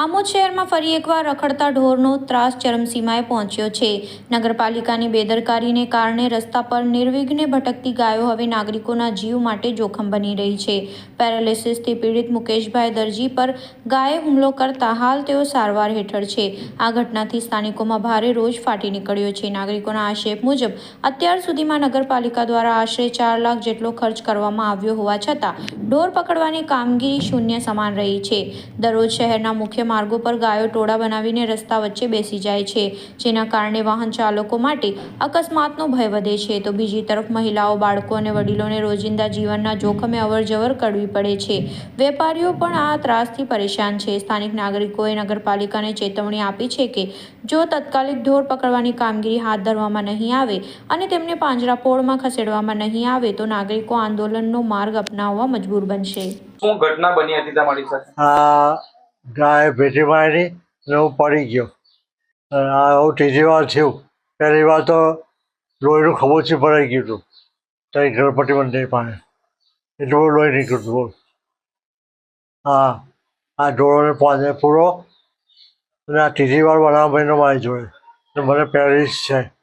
આમોદ શહેરમાં ફરી એકવાર રખડતા ઢોરનો ત્રાસ ચરમસીમાએ પહોંચ્યો છે. નગરપાલિકાની બેદરકારીને કારણે રસ્તા પર નિર્વિઘ્ને ભટકતી ગાયો હવે નાગરિકોના જીવ માટે જોખમ બની રહી છે. પેરાલિસિસથી પીડિત મુકેશભાઈ દરજી પર ગાયે હુમલો કરતા હાલ તેઓ સારવાર હેઠળ છે. આ ઘટનાથી સ્થાનિકોમાં ભારે રોજ ફાટી નીકળ્યો છે. નાગરિકોના આક્ષેપ મુજબ, અત્યાર સુધીમાં નગરપાલિકા દ્વારા આશરે ચાર લાખ જેટલો ખર્ચ કરવામાં આવ્યો હોવા છતાં, ઢોર પકડવાની કામગીરી શૂન્ય સમાન રહી છે. દરરોજ શહેરના મુખ્ય માર્ગો પર ગાયો ટોળા બનાવીને રસ્તા વચ્ચે બેસી જાય છે. જેના કારણે વાહન ચાલકો માટે અકસ્માતનો ભય વધે છે. તો બીજી તરફ મહિલાઓ બાળકો અને વડીલોને રોજિંદા જીવનના જોખમે અવરજવર કરવી પડે છે. વેપારીઓ પણ આ ત્રાસથી પરેશાન છે. સ્થાનિક નાગરિકોએ નગરપાલિકાને ચેતવણી આપી છે કે જો તત્કાલિક ઢોર પકડવાની કામગીરી હાથ ધરવામાં નહીં આવે અને તેમને પાંજરાપોળમાં ખસેડવામાં નહીં આવે તો નાગરિકો આંદોલનનો માર્ગ અપનાવવા મજબૂર બનશે. શું ઘટના બની હતી તમારી સાથે? ગાય ભેટી મારી અને હું પડી ગયો. અને આ હું ત્રીજી વાર થયું. પહેલી વાર તો લોહીનું ખબોચી ભરાઈ ગયું હતું. ત્યાં ગણપતિ મંદિર પાસે. એટલું બધું લોહી નીકળ્યું હતું બોલ. હા, આ ઢોળોને પાંજરે પૂરો. અને આ ત્રીજી વાર બનાવ મહિનો મારી જોડે. મને પેરિસ છે.